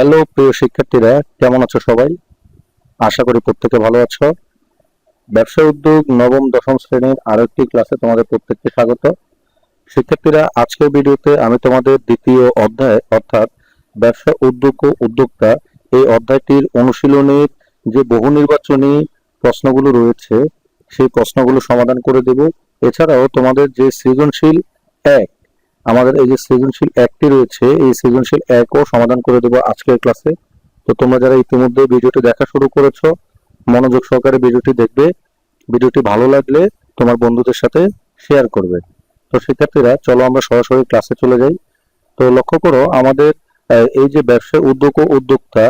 Hello, প্রিয় শিক্ষার্থীরা, কেমন আছো সবাই? আশা করি প্রত্যেকে ভালো আছো। ব্যবসা উদ্যোগ নবম, দশম শ্রেণির আরও একটি ক্লাসে তোমাদের প্রত্যেককে স্বাগত। শিক্ষার্থীরা, আজকের ভিডিওতে আমি তোমাদের দ্বিতীয় অধ্যায়, অর্থাৎ ব্যবসা উদ্যোগ ও উদ্যোক্তা, এই অধ্যায়টির অনুশীলনের যে বহু নির্বাচনী প্রশ্নগুলো রয়েছে, সেই প্রশ্নগুলো সমাধান করে দেব। এছাড়াও তোমাদের যে সৃজনশীল এক আমাদের এই যে সৃজনশীল একটি রয়েছে, এই সৃজনশীল একও সমাধান করে দেবো আজকের ক্লাসে। তো তোমরা যারা ইতিমধ্যে ভিডিওটি দেখা শুরু করেছ, মনোযোগ সহকারে ভিডিওটি দেখবে। ভিডিওটি ভালো লাগলে তোমার বন্ধুদের সাথে শেয়ার করবে। তো শিক্ষার্থীরা, চলো আমরা সরাসরি ক্লাসে চলে যাই। তো লক্ষ্য করো, আমাদের এই যে ব্যবসা উদ্যোগ ও উদ্যোক্তা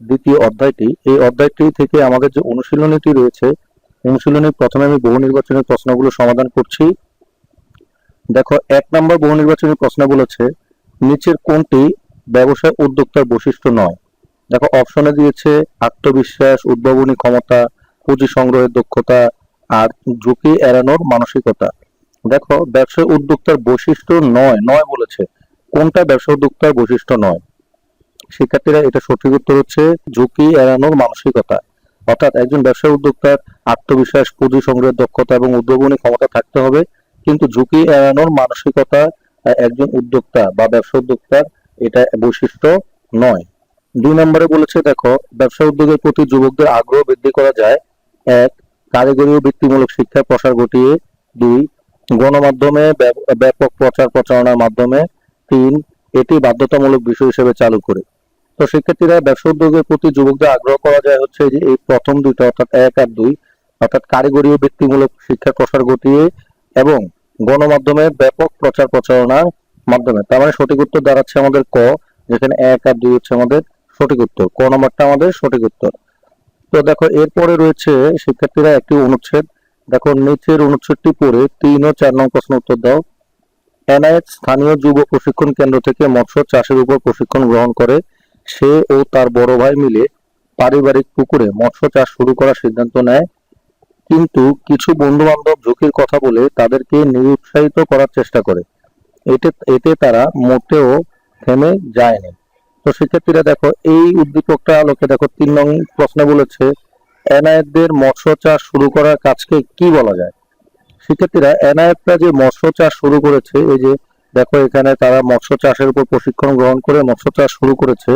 দ্বিতীয় অধ্যায়টি, এই অধ্যায়টি থেকে আমাদের যে অনুশীলনীটি রয়েছে অনুশীলনী প্রথমে আমি বহু নির্বাচনের প্রশ্নগুলো সমাধান করছি। দেখো, এক নম্বর বহু নির্বাচনী প্রশ্ন বলেছে নিচের কোনটি ব্যবসায় উদ্যোক্তার বৈশিষ্ট্য নয়? দেখো, অপশনে দিয়েছে আত্মবিশ্বাস, উদ্ভাবনী ক্ষমতা, পুঁজি সংগ্রহের দক্ষতা আর ঝুঁকি এড়ানোর মানসিকতা। দেখো, ব্যবসায় উদ্যোক্তার বৈশিষ্ট্য নয় নয় বলেছে, কোনটা ব্যবসা উদ্যোক্তার বৈশিষ্ট্য নয়? শিক্ষার্থীরা এটা সঠিক উত্তর হচ্ছে, ঝুঁকি এড়ানোর মানসিকতা। অর্থাৎ একজন ব্যবসা উদ্যোক্তার আত্মবিশ্বাস, পুঁজি সংগ্রহের দক্ষতা এবং উদ্ভাবনী ক্ষমতা থাকতে হবে কিন্তু ঝুঁকি এড়ানোর মানসিকতা একজন উদ্যোক্তা বা ব্যবসা উদ্যোক্তার এটা বৈশিষ্ট্য নয়। দুই নম্বরে বলেছে, দেখো, ব্যবসা উদ্যোগের প্রতি যুবকদের আগ্রহ বৃদ্ধি করা যায়। এক, কারিগরি ও বৃত্তিমূলক শিক্ষার প্রসার ঘটিয়ে। দুই, গণমাধ্যমে ব্যাপ- ব্যাপক প্রচার প্রচারণার মাধ্যমে। তিন, এটি বাধ্যতামূলক বিষয় হিসেবে চালু করে। তো শিক্ষার্থীরা ব্যবসা উদ্যোগের প্রতি যুবকদের আগ্রহ করা যায় হচ্ছে যে এই প্রথম দুইটা, অর্থাৎ এক আর দুই, অর্থাৎ কারিগরি ও বৃত্তিমূলক শিক্ষার প্রসার ঘটিয়ে এবং গণমাধ্যমে ব্যাপক প্রচার প্রচারণার মাধ্যমে। তার মানে সঠিক উত্তর দাঁড়াচ্ছে আমাদের ক, যেখানে এক আর দুই হচ্ছে আমাদের সঠিক উত্তর। ক নম্বরটা আমাদের সঠিক উত্তর। তো দেখো, এরপরে রয়েছে শিক্ষার্থীরা একটি অনুচ্ছেদ। দেখো, নিচের অনুচ্ছেদটি পড়ে তিন ও চার নং প্রশ্ন উত্তর দাও। এনআইএস স্থানীয় যুব প্রশিক্ষণ কেন্দ্র থেকে মৎস্য চাষের উপর প্রশিক্ষণ গ্রহণ করে সে ও তার বড় ভাই মিলে পারিবারিক পুকুরে মৎস্য চাষ শুরু করার সিদ্ধান্ত নেয়। কিন্তু কিছু বন্ধু বান্ধব ঝুঁকির কথা বলে তাদেরকে নিরুৎসাহিত করার চেষ্টা করে। এতে এতে তারা মোটেও থেমে যায়নি। তো শিক্ষার্থীরা দেখো, এই উদ্দীপকটা আলোকে দেখো, তিন নং প্রশ্ন বলেছে, এনায়েতদের মৎস্য চাষ শুরু করার কাজকে কি বলা যায়? শিক্ষার্থীরা এনায়েতরা যে মৎস্য চাষ শুরু করেছে, এই যে দেখো এখানে তারা মৎস্য চাষের উপর প্রশিক্ষণ গ্রহণ করে মৎস্য চাষ শুরু করেছে,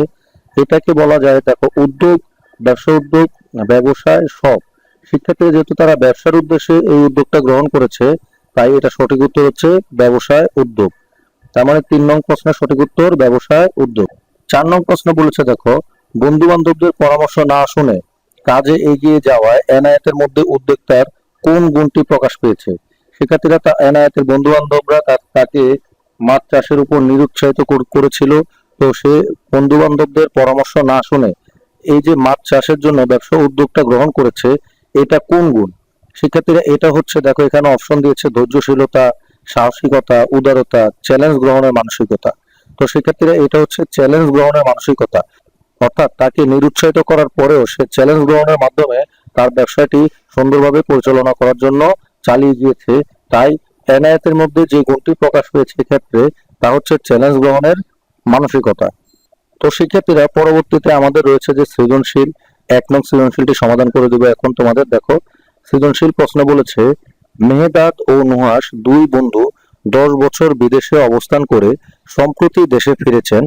এটাকে বলা যায়, দেখো, উদ্যোগ, ব্যবসা উদ্যোগ, ব্যবসায় সব শিক্ষার্থীরা যেহেতু তারা ব্যবসার উদ্দেশ্যে এই উদ্যোগটা গ্রহণ করেছে, তাই এটা সঠিক উত্তর হচ্ছে ব্যবসায় উদ্যোগ। তার মানে তিন নং প্রশ্নের সঠিক উত্তর, ব্যবসায় উদ্যোগ। চার নং প্রশ্ন বলেছে, দেখো বন্ধু বান্ধবদের পরামর্শ না শুনে কাজে এগিয়ে যাওয়ায় এনায়েতের মধ্যে উদ্যোক্তার কোন গুণটি প্রকাশ পেয়েছে? শিক্ষার্থীরা তা এনায়েতের বন্ধু বান্ধবরা তাকে মাছ চাষের উপর নিরুৎসাহিত করেছিল। তো সে বন্ধু বান্ধবদের পরামর্শ না শুনে এই যে মাছ চাষের জন্য ব্যবসা উদ্যোগটা গ্রহণ করেছে এটা কোন গুণ? শিক্ষার্থীরা এটা হচ্ছে, দেখো, এখানে অপশন দিয়েছে ধৈর্যশীলতা, সাহসিকতা, উদারতা চ্যালেঞ্জ গ্রহণের মানসিকতা। তো শিক্ষার্থীরা এটা হচ্ছে চ্যালেঞ্জ গ্রহণের মানসিকতা। অর্থাৎ তাকে নিরুৎসাহিত করার পরেও সে চ্যালেঞ্জ গ্রহণের মাধ্যমে তার ব্যবসাটি সুন্দরভাবে পরিচালনা করার জন্য চালিয়ে গিয়েছে। তাই এনায়েতের মধ্যে যে গুণটি প্রকাশ পেয়েছে ক্ষেত্রে তা হচ্ছে চ্যালেঞ্জ গ্রহণের মানসিকতা। তো শিক্ষার্থীরা পরবর্তীতে আমাদের রয়েছে যে সৃজনশীল নং সৃজনশীলটি সমাধান করে দেবো এখন তোমাদের, দেখো। সৃজনশীল প্রশ্ন বলেছে, মেহেদাত ও নুহাস দুই বন্ধু দশ বছর বিদেশে অবস্থান করে সম্প্রতি দেশে ফিরেছেন।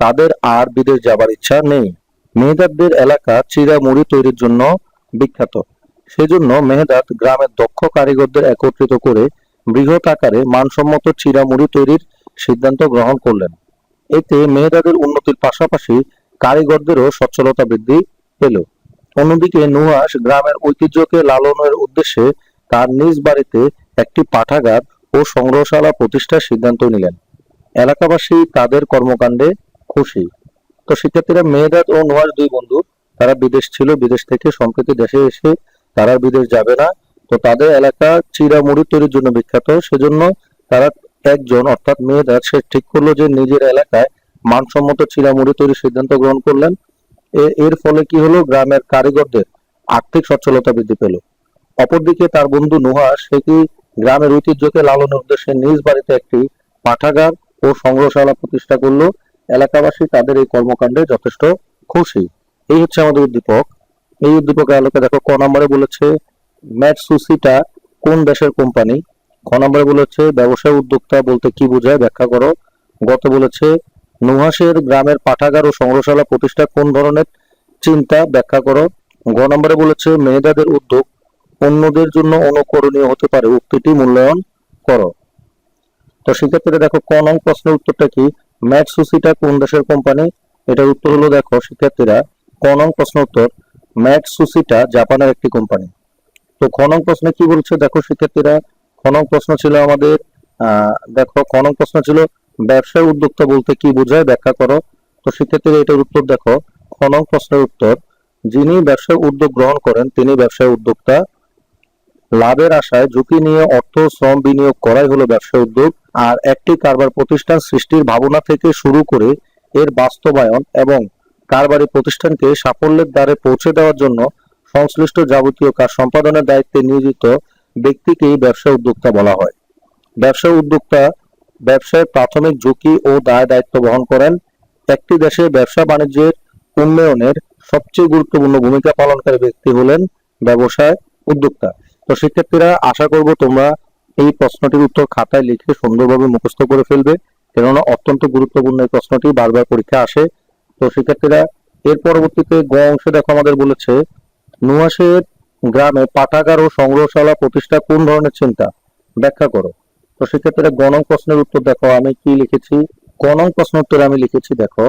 তাদের আর বিদেশ যাবার ইচ্ছা নেই। মেহেদাতদের এলাকা চিরা মুড়ি তৈরির জন্য বিখ্যাত। সেজন্য মেহেদাত গ্রামের দক্ষ কারিগরদের একত্রিত করে বৃহৎ আকারে মানসম্মত চিরা মুড়ি তৈরির সিদ্ধান্ত গ্রহণ করলেন। এতে মেহেদাদের উন্নতির পাশাপাশি কারিগরদেরও সচ্ছলতা বৃদ্ধি পেল অন্যদিকে নুহাস গ্রামের ঐতিহ্যকে লালনের উদ্দেশ্যে তার নিজ বাড়িতে একটি পাঠাগার ও সংগ্রহশালা প্রতিষ্ঠার সিদ্ধান্ত নিলেন। এলাকাবাসী তাদের কর্মকাণ্ডে খুশি। তো শিক্ষার্থীরা মেহেদাত ও নুহাস দুই বন্ধু, তারা বিদেশ ছিল, বিদেশ থেকে সম্প্রতি দেশে এসে তারা বিদেশ যাবে না। তো তাদের এলাকা চিরা মুড়ি তৈরির জন্য বিখ্যাত। সেজন্য তারা একজন, অর্থাৎ মেয়েদাত সে ঠিক করল যে নিজের এলাকায় মানসম্মত চিরা মুড়ি তৈরির সিদ্ধান্ত গ্রহণ করলেন। এর ফলে কি হলো? গ্রামের কারিগরদের আর্থিক সচ্ছলতা বৃদ্ধি পেল। অপরদিকে তার বন্ধু নুহাস সে কি গ্রামের ঐতিহ্যকে লালনের উদ্দেশ্যে নিজ বাড়িতে একটি পাঠাগার ও সংগ্রহশালা প্রতিষ্ঠা করল? এলাকাবাসী তাদের এই কর্মকাণ্ডে যথেষ্ট খুশি। এই হচ্ছে আমাদের উদ্দীপক। এই উদ্দীপকের আলোকে দেখো, ক নম্বরে বলেছে ম্যাট ম্যাটসুসিটা কোন দেশের কোম্পানি? খ নম্বরে বলেছে, ব্যবসায় উদ্যোক্তা বলতে কি বোঝায়? ব্যাখ্যা করো। গত বলেছে নুহাসের গ্রামের পাঠাগার ও সংগ্রহশালা প্রতিষ্ঠা কোন ধরনের? চিন্তা, ব্যাখ্যা করো। গ নম্বরে বলেছে মেয়েদাদের উদ্যোগ অন্যদের জন্য অনুকরণীয় হতে পারে। উক্তিটি মূল্যায়ন করো। তো সেক্ষেত্রে দেখো, ক নং প্রশ্নের উত্তরটা কি? ম্যাটসুসিটা কোন দেশের কোম্পানি? এটার উত্তর হলো, দেখো, শিক্ষার্থীরা, ক নং প্রশ্ন উত্তর ম্যাট সুসিটা জাপানের একটি কোম্পানি। তো খ নং প্রশ্নে কি বলছে? দেখো, শিক্ষার্থীরা, খ নং প্রশ্ন ছিল আমাদের, আহ, দেখো, খ নং প্রশ্ন ছিল ব্যবসায় উদ্যোক্তা বলতে কি বোঝায় ব্যাখ্যা করো। তো শিক্ষার্থীরা এটার উত্তর দেখো। খ নং প্রশ্নের উত্তর। যিনি ব্যবসায় উদ্যোগ গ্রহণ করেন, তিনি ব্যবসায় উদ্যোক্তা। লাভের আশায় ঝুঁকি নিয়ে অর্থ, শ্রম বিনিয়োগ করাই হলো ব্যবসা উদ্যোগ। আর একটি কারবার প্রতিষ্ঠান সৃষ্টির ভাবনা থেকে শুরু করে এর বাস্তবায়ন এবং কারবারি প্রতিষ্ঠানকে সাফল্যের দ্বারে পৌঁছে দেওয়ার জন্য সংশ্লিষ্ট যাবতীয় কাজ সম্পাদনের দায়িত্বে নিয়োজিত ব্যক্তিকেই ব্যবসা উদ্যোক্তা বলা হয়। ব্যবসা উদ্যোক্তা ব্যবসায় প্রাথমিক ঝুঁকি ও দায় দায়িত্ব বহন করেন। একটি দেশে ব্যবসা বাণিজ্যের উন্নয়নের সবচেয়ে গুরুত্বপূর্ণ ভূমিকা পালনকারী ব্যক্তি হলেন ব্যবসায় উদ্যোক্তা। তো শিক্ষার্থীরা, আশা করব তোমরা এই প্রশ্নটির উত্তর খাতায় লিখে সুন্দরভাবে মুখস্থ করে ফেলবে, কেননা অত্যন্ত গুরুত্বপূর্ণ এই প্রশ্নটি বারবার পরীক্ষা আসে। তো শিক্ষার্থীরা, এর পরবর্তীতে গ অংশে দেখো আমাদের বলেছে, নুয়াশের গ্রামে পাঠাগার ও সংগ্রহশালা প্রতিষ্ঠা কোন ধরনের চিন্তা? ব্যাখ্যা করো। তো সেক্ষেত্রে গণং প্রশ্নের উত্তর দেখো, আমি কি লিখেছি? গণং প্রশ্ন উত্তরে আমি লিখেছি দেখো,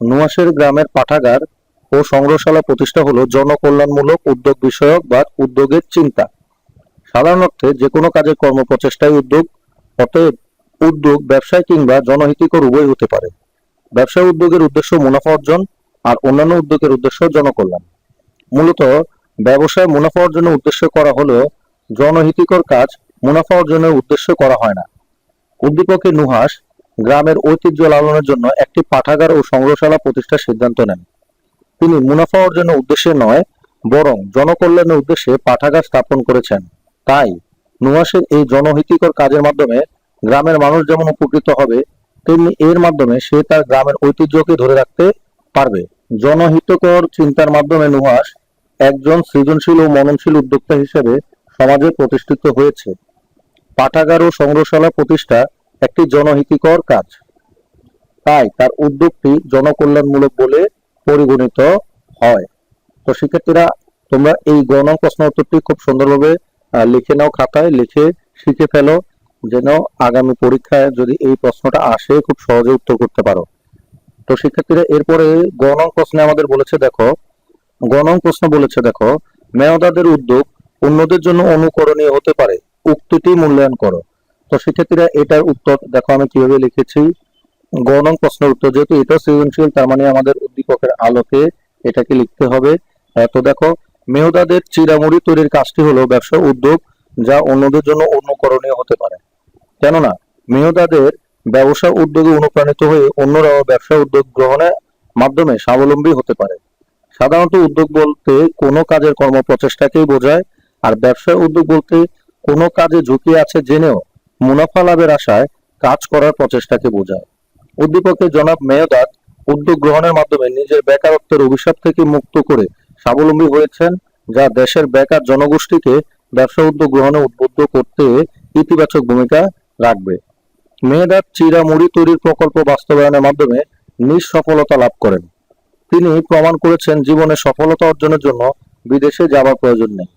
নুয়াশের গ্রামের পাঠাগার ও সংগ্রহশালা প্রতিষ্ঠা হলো জনকল্যাণমূলক উদ্যোগ বিষয়ক বা উদ্যোগের চিন্তা। সাধারণ অর্থে যে কোনো কাজের কর্ম প্রচেষ্টাই উদ্যোগ, অতএব উদ্যোগ ব্যবসায় কিংবা জনহিতিকর উভয় হতে পারে। ব্যবসায় উদ্যোগের উদ্দেশ্য মুনাফা অর্জন আর অন্যান্য উদ্যোগের উদ্দেশ্য জনকল্যাণ। মূলত ব্যবসায় মুনাফা অর্জনের উদ্দেশ্য করা হলেও জনহিতিকর কাজ মুনাফা অর্জনের উদ্দেশ্য করা হয় না। উদ্দীপকে নুহাস গ্রামের ঐতিহ্য লালনের জন্য একটি পাঠাগার ও সংগ্রহশালা প্রতিষ্ঠার সিদ্ধান্ত নেন। তিনি মুনাফা অর্জনের উদ্দেশ্যে নয়, বরং জনকল্যাণের উদ্দেশ্যে পাঠাগার স্থাপন করেছেন। তাই নুহাসের এই জনহিতকর কাজের মাধ্যমে গ্রামের মানুষ যেমন উপকৃত হবে, তেমনি এর মাধ্যমে সে তার গ্রামের ঐতিহ্যকে ধরে রাখতে পারবে। জনহিতকর চিন্তার মাধ্যমে নুহাস একজন সৃজনশীল ও মননশীল উদ্যোক্তা হিসেবে সমাজে প্রতিষ্ঠিত হয়েছে। পাঠাগার ও সংগ্রহশালা প্রতিষ্ঠা একটি জনহিতিকর কাজ। তাই তার উদ্যোগটি জনকল্যাণমূলক বলে পরিগণিত হয়। তো শিক্ষার্থীরা, তোমরা এই গণ প্রশ্ন উত্তরটি খুব সুন্দরভাবে লিখে নাও খাতায়, লিখে শিখে ফেলো, যেন আগামী পরীক্ষায় যদি এই প্রশ্নটা আসে, খুব সহজে উত্তর করতে পারো। তো শিক্ষার্থীরা, এরপরে গণ প্রশ্নে আমাদের বলেছে, দেখো, গণং প্রশ্ন বলেছে, দেখো, মেয়দাদের উদ্যোগ অন্যদের জন্য অনুকরণীয় হতে পারে। উক্তিটি মূল্যায়ন করো। তো শিক্ষার্থীরা এটার উত্তর দেখো আমি কীভাবে লিখেছি। গণং প্রশ্নের উত্তর, যেহেতু এটা সৃজনশীল, তার মানে আমাদের উদ্দীপকের আলোকে এটাকে লিখতে হবে। তো দেখো মেয়দাদের চিরামুড়ি তৈরির কাজটি হলো ব্যবসা উদ্যোগ যা অন্যদের জন্য অনুকরণীয় হতে পারে। কেননা মেয়দাদের ব্যবসা উদ্যোগে অনুপ্রাণিত হয়ে অন্যরাও ব্যবসা উদ্যোগ গ্রহণের মাধ্যমে স্বাবলম্বী হতে পারে। সাধারণত উদ্যোগ বলতে কোনো কাজের কর্ম প্রচেষ্টাকেই বোঝায়, আর ব্যবসা উদ্যোগ বলতে কোনো কাজে ঝুঁকি আছে জেনেও মুনাফা লাভের আশায় কাজ করার প্রচেষ্টাকে বোঝায়। উদ্দীপকে জনাব মেয়দাদ উদ্যোগ গ্রহণের মাধ্যমে নিজের বেকারত্বের অভিশাপ থেকে মুক্ত করে স্বাবলম্বী হয়েছেন, যা দেশের বেকার জনগোষ্ঠীকে ব্যবসা উদ্যোগ গ্রহণে উদ্বুদ্ধ করতে ইতিবাচক ভূমিকা রাখবে। মেয়েদার চিরা মুড়ি তৈরির প্রকল্প বাস্তবায়নের মাধ্যমে নিজ সফলতা লাভ করেন। তিনি প্রমাণ করেছেন জীবনে সফলতা অর্জনের জন্য বিদেশে যাওয়ার প্রয়োজন নেই।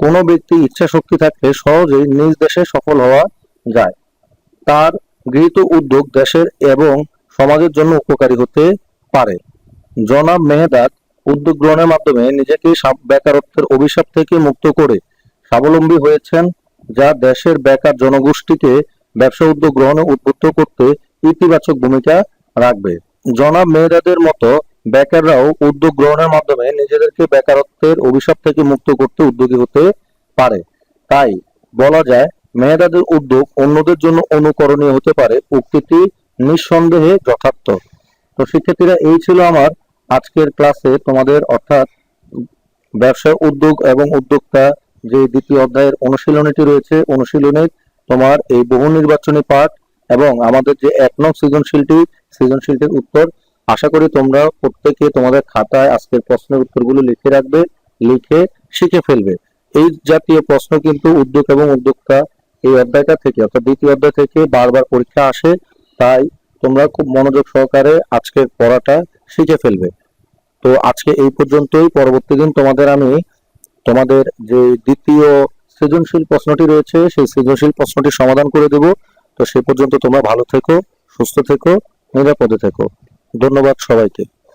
কোনো ব্যক্তি ইচ্ছা শক্তি থাকলে সহজেই নিজ দেশে সফল হওয়া যায়। তার গৃহীত উদ্যোগ দেশের এবং সমাজের জন্য উপকারী হতে পারে। জনাব মেহেদাত উদ্যোগ গ্রহণের মাধ্যমে নিজেকে বেকারত্বের অভিশাপ থেকে মুক্ত করে স্বাবলম্বী হয়েছেন, যা দেশের বেকার জনগোষ্ঠীকে ব্যবসা উদ্যোগ গ্রহণে উদ্বুদ্ধ করতে ইতিবাচক ভূমিকা রাখবে। জনাব মেহেদাদের মতো বেকাররাও উদ্যোগ গ্রহণের মাধ্যমে নিজেদেরকে বেকারত্বের অভিশাপ থেকে মুক্ত করতে উদ্যোগী হতে পারে। তাই বলা যায় মেয়েদাদের উদ্যোগ অন্যদের জন্য অনুকরণীয় হতে পারে উক্তিটি নিঃসন্দেহে যথার্থ। তো শিক্ষার্থীরা, এই ছিল আমার আজকের ক্লাসে তোমাদের অর্থাৎ ব্যবসা উদ্যোগ এবং উদ্যোক্তা যে দ্বিতীয় অধ্যায়ের অনুশীলনীটি রয়েছে, অনুশীলনের তোমার এই বহু নির্বাচনী পাঠ এবং আমাদের যে এক নং সৃজনশীলটি, সৃজনশীলটির উত্তর আশা করি তোমরা প্রত্যেকে তোমাদের খাতায় আজকের প্রশ্নের উত্তরগুলো লিখে রাখবে, লিখে শিখে ফেলবে। এই জাতীয় প্রশ্ন কিন্তু উদ্যোগ এবং উদ্যোক্তা এই অধ্যায়টা থেকে, অর্থাৎ দ্বিতীয় অধ্যায় থেকে বারবার পরীক্ষা আসে, তাই তোমরা খুব মনোযোগ সহকারে আজকের পড়াটা শিখে ফেলবে। তো আজকে এই পর্যন্তই, পরবর্তী দিন তোমাদের আমি তোমাদের যে দ্বিতীয় সৃজনশীল প্রশ্নটি রয়েছে, সেই সৃজনশীল প্রশ্নটি সমাধান করে দেব। তো সে পর্যন্ত তোমরা ভালো থেকো, সুস্থ থেকো, নিরাপদে থেকো। ধন্যবাদ সবাইকে।